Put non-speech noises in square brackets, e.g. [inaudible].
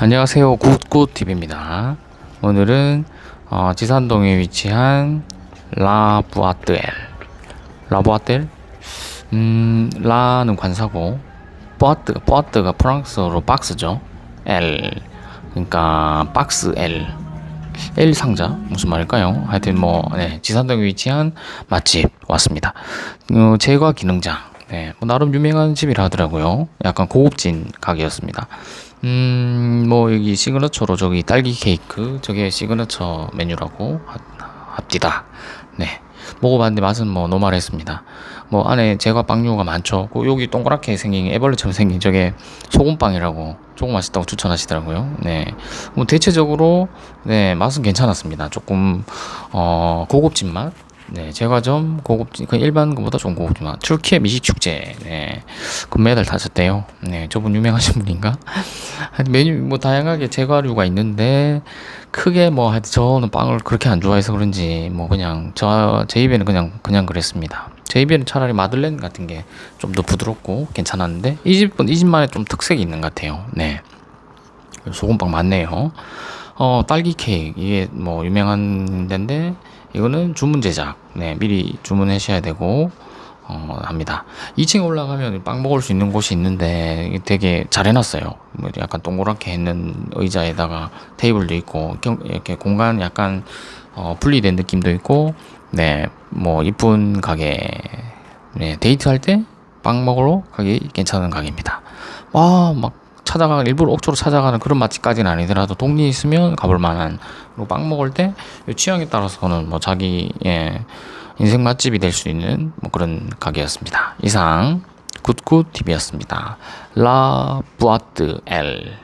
안녕하세요. 굿굿TV입니다. 오늘은 어, 지산동에 위치한 라부아뜨엘. 라부아뜨엘? 음, 라는 관사고, 뿌아뜨, 뿌아뜨가 프랑스어로 박스죠. L. 그러니까 박스 L. L 상자 무슨 말일까요? 하여튼 뭐 네, 지산동에 위치한 맛집 왔습니다. 어, 제과 기능장. 네, 뭐 나름 유명한 집이라 하더라고요. 약간 고급진 가게였습니다. 음, 뭐 여기 시그너처로 저기 딸기 케이크 저게 시그너처 메뉴라고 하- 합디다. 네. 먹어봤는데 맛은 뭐 노말했습니다. 뭐 안에 제과 빵류가 많죠. 그 여기 동그랗게 생긴 애벌레처럼 생긴 저게 소금빵이라고 조금 맛있다고 추천하시더라고요. 네. 뭐 대체적으로 네 맛은 괜찮았습니다. 조금 어 고급진 맛. 네, 제과점 고급진 그 일반 것보다 좀 고급진 맛. 튀르키예 미식 축제. 네. 금메달 타셨대요. 네, 저분 유명하신 분인가? [laughs] 메뉴 뭐 다양하게 제과류가 있는데 크게 뭐 저는 빵을 그렇게 안 좋아해서 그런지 뭐 그냥 저 제 입에는 그냥 그냥 그랬습니다. 제 입에는 차라리 마들렌 같은 게 좀 더 부드럽고 괜찮았는데 이 집은 이 집만의 좀 특색이 있는 것 같아요. 네. 소금빵 많네요. 어, 딸기 케이크 이게 뭐 유명한 데인데 이거는 주문 제작. 네, 미리 주문하셔야 되고 어, 합니다. 2층에 올라가면 빵 먹을 수 있는 곳이 있는데 되게 잘 해놨어요. 뭐 약간 동그랗게 있는 의자에다가 테이블도 있고 경- 이렇게 공간 약간 어, 분리된 느낌도 있고 네, 뭐 이쁜 가게. 네, 데이트할 때 빵 먹으러 가기 괜찮은 가게입니다. 와, 막 찾아가 일부러 옥초로 찾아가는 그런 맛집까지는 아니더라도 동네 있으면 가볼 만한 빵 먹을 때 취향에 따라서는 뭐 자기 예, 인생 맛집이 될 수 있는 뭐 그런 가게였습니다. 이상 굿굿 TV였습니다. 라 부아트 엘